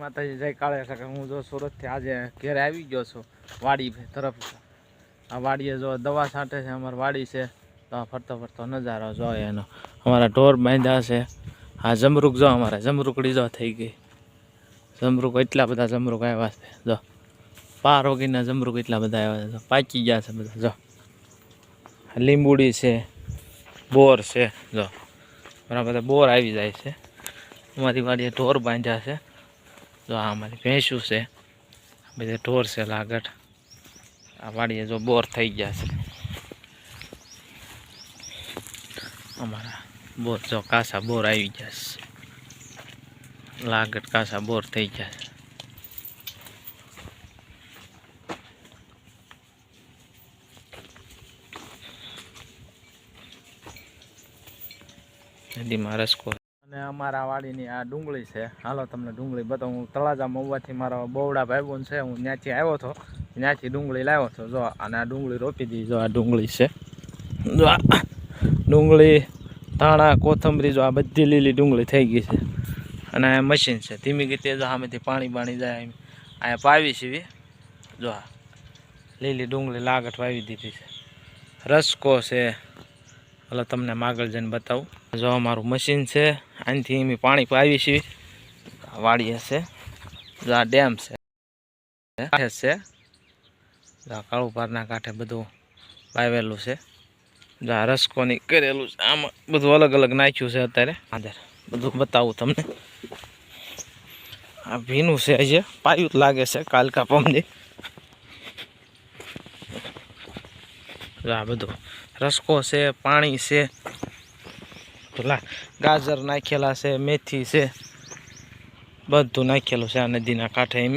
માતાજી જય કાળે કાકા હું જો સુરતથી આજે ઘેરે આવી ગયો છું વાડી તરફ. આ વાડીએ જો દવા છાંટે છે, અમારી વાડી છે. તો ફરતો ફરતો નજારો જો એનો. અમારા ઢોર બાંધ્યા છે. આ જમરૂક જો અમારે, જમરૂકડી જો થઈ ગઈ. જમરૂક એટલા બધા જમરૂક આવ્યા છે. જો, પાર વગીના જમરૂક એટલા બધા આવ્યા છે. પાકી ગયા છે બધા. જો લીંબુડી છે, બોર છે. જો બધા બોર આવી જાય છે. અમારી વાડીએ ઢોર બાંધ્યા છે. જો આ અમારી ભેંસું છે. બધે ઢોર છે લાગટ આ વાડીએ જો બોર થઈ ગયા છે. અમારા બોર જો કાસા બોર આવી ગયા છે. લાગટ કાસા બોર થઈ ગયા છે. નદીમાં રસકો અમારા વાડીની આ ડુંગળી છે. હાલો તમને ડુંગળી બતાવું. હું તળાજા મહુવાથી મારો બહુડા ભાઈબંધ છે. હું ત્યાંથી આવ્યો હતો. ત્યાંથી ડુંગળી લાવ્યો હતો. જો, અને આ ડુંગળી રોપી દીધી. જો, આ ડુંગળી છે. જો ડુંગળી, ધાણા, કોથમરી, જો, આ બધી લીલી ડુંગળી થઈ ગઈ છે. અને આ મશીન છે. ધીમી ગીતે જો સામેથી પાણી પાણી જાય એમ. અહીંયા પાવી સીવી જો, આ લીલી ડુંગળી લાગટ વાવી દીધી છે. રસકો છે. હાલો, તમને આગળ જઈને બતાવું. જો અમારું મશીન છે, આનાથી અમે પાણી પાવી છીએ વાડી છે જો આ ડેમ છે. છે જો આ કાળું પારના કાંઠે બધું વાવેલું છે. જો આ રસકોની કરેલું છે. આમાં બધું અલગ અલગ નાખ્યું છે અત્યારે. આધાર બધું બતાવું તમને. આ ભીનું છે આજે. પાયું જ લાગે છે કાલકા પમદી આ બધું રસકો છે, પાણી છે. પેલા ગાજર નાખેલા છે, મેથી છે. બધું નાખેલું છે આ નદીના કાંઠે એમ.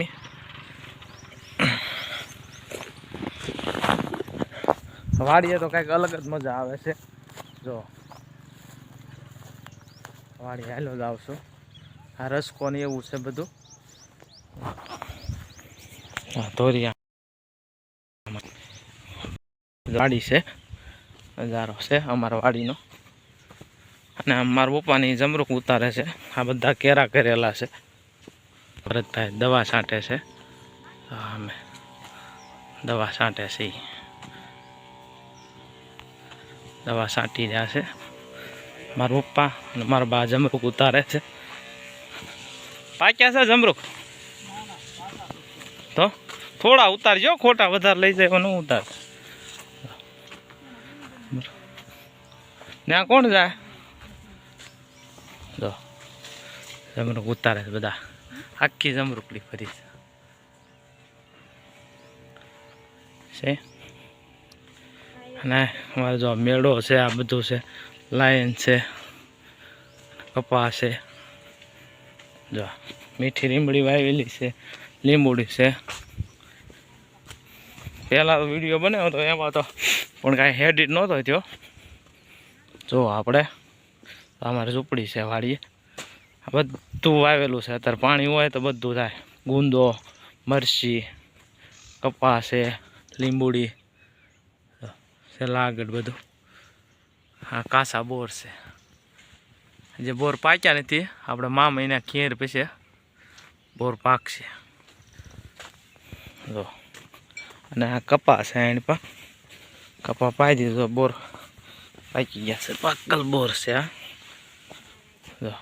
વાડીએ તો કંઈક અલગ જ મજા આવે છે. જો. વાડી હાલો જ આવશું. આ રસકો ને એવું છે બધું. ધોરિયા. વાડી છે. નજારો છે અમારા વાડીનો. અને મારા પપ્પાની જમરૂક ઉતારે છે. આ બધા કેરા કરેલા છે. ભરતભાઈ દવા છાંટે છે. અમે દવા છાંટે છે દવા છાંટી રહ્યા છે. મારા પપ્પા અને મારા બા જમરૂક ઉતારે છે. પાક્યા છે જમરૂક? તો થોડા ઉતારજો, ખોટા વધારે લઈ જાય ન ઉતાર ત્યાં કોણ જાય? જો, જમરૂક ઉતારે છે બધા. આખી જમરૂકડી ફરી છે. અને અમારે જો મેળો છે, આ બધું છે લાયન છે, કપા છે. જો, મીઠી લીમડી વાવેલી છે, લીંબુડી છે. પહેલાં તો વીડિયો બનાવ્યો હતો એમાં તો પણ કાંઈ હેડિટ નહોતો થયો. જો આપણે અમારે ઝૂંપડી છે વાડીએ. બધું વાવેલું છે. અત્યારે પાણી હોય તો બધું થાય. ગુંદો, મરચી કપા છે, લીંબુડી, છે લાગડ બધું. આ કાસા બોર છે. જે બોર પાક્યા નથી, આપણે મા મહિના ખેર પછી બોર પાકશે. જો. અને આ કપાસ છે એની પર. કપા પાઈ દીધો બોર પાકી ગયા છે પાકલ બોર છે આ જો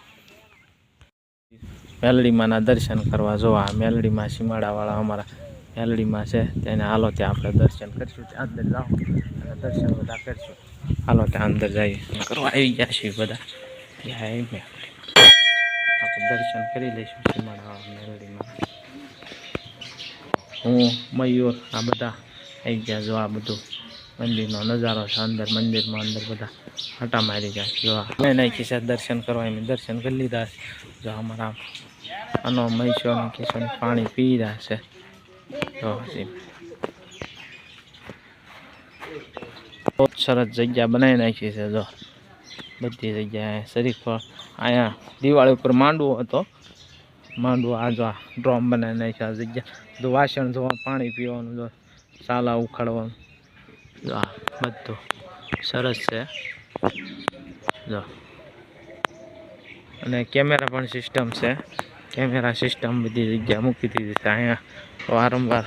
મેલડીમાંના દર્શન કરવા જોવા મેલડીમાં સીમાડાવાળા અમારા મેલડીમાં છે તેને હાલો ત્યાં આપણે દર્શન કરીશું ત્યાં અંદર જાઓ અને દર્શન બધા કરીશું હાલો ત્યાં અંદર જઈએ કરવા આવી ગયા છીએ બધા ત્યાં મેલડી આપણે દર્શન કરી લઈશું સીમાડાવાળા મેલડીમાં હું મયુર આ બધા આવી ગયા જો આ બધું મંદિરનો નજારો છે અંદર, મંદિરમાં અંદર બધા હટા મારી જાય જોવા મેં નાખી છે દર્શન કરવા એમ દર્શન કરી લીધા છે. જો અમારા આનો મહીશોનો કિશન પાણી પી રહ્યા છે. જો હજી. બહુ સરસ જગ્યા બનાવી નાખી છે, જો. બધી જગ્યાએ શરીફ અહીંયા દિવાળી ઉપર માંડવો હતો. માંડવો આ જો ડ્રોમ બનાવી નાખ્યા જગ્યા. બધું વાસણ ધોવા, પાણી પીવાનું, જો સાલા ઉખાડવાનું. જો, આ બધું સરસ છે. જો. અને કેમેરા પણ સિસ્ટમ છે. કેમેરા સિસ્ટમ બધી જગ્યા મૂકી દીધી છે. અહીંયા વારંવાર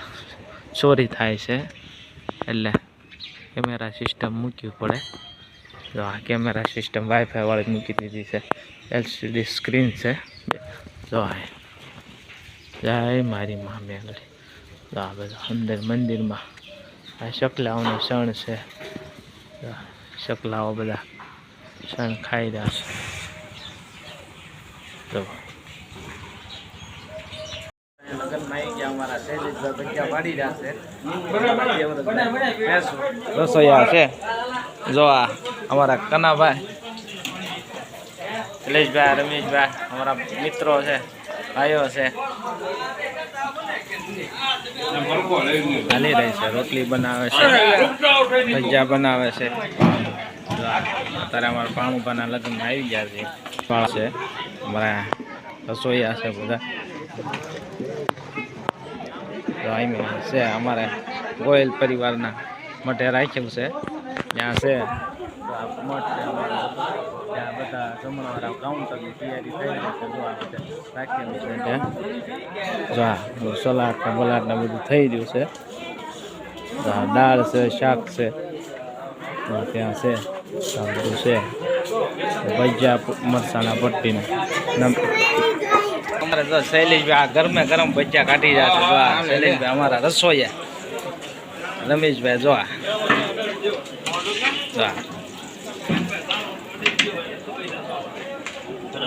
ચોરી થાય છે. એટલે કેમેરા સિસ્ટમ મૂકવી પડે. જો, આ કેમેરા સિસ્ટમ વાઈફાઈ વાળી મૂકી દીધી છે. એલસીડી સ્ક્રીન છે. જો, આ. જય મારી મા જો, આ બધું અંદર મંદિરમાં આ શકલાઓનો સણ છે. શકલાઓ બધા સણ ખાઈ રહ્યા છે. રહ્યા રસોઈયા છે. જો આ અમારા કનાભાઈ શૈલેષભાઈ રમેશભાઈ, અમારા મિત્રો છે, ભાઈઓ છે. હાલી રહી છે, રોટલી બનાવે છે, ભજીયા બનાવે છે. અત્યારે અમારા પાણુભાના લગ્નમાં આવી ગયા છે. પણ છે, અમારા રસોઈયા છે બધા. છે, અમારે ગોયલ પરિવારના માટે રાખ્યું છે. ત્યાં છે મઠ છે. બધા જમણવાળા કાઉન્ટરની તૈયારી થઈ છે જો રાખેલું છે. ત્યાં સલાડ ને બલાડ ને બધું થઈ ગયું છે. દાળ છે શાક છે ત્યાં છે બધું છે. ભજીયા મરસાના પટ્ટીનું. અમારે તો શૈલેષભાઈ આ ગરમે ગરમ ભજીયા કાઢી જશે જો આ શૈલેષભાઈ અમારા રસોઈયા રમેશભાઈ જો જો.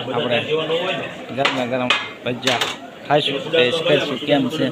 આપણે ગરમા ગરમ ભજીયા ખાઈશું. ટેસ્ટ કરીશું કેમ છે?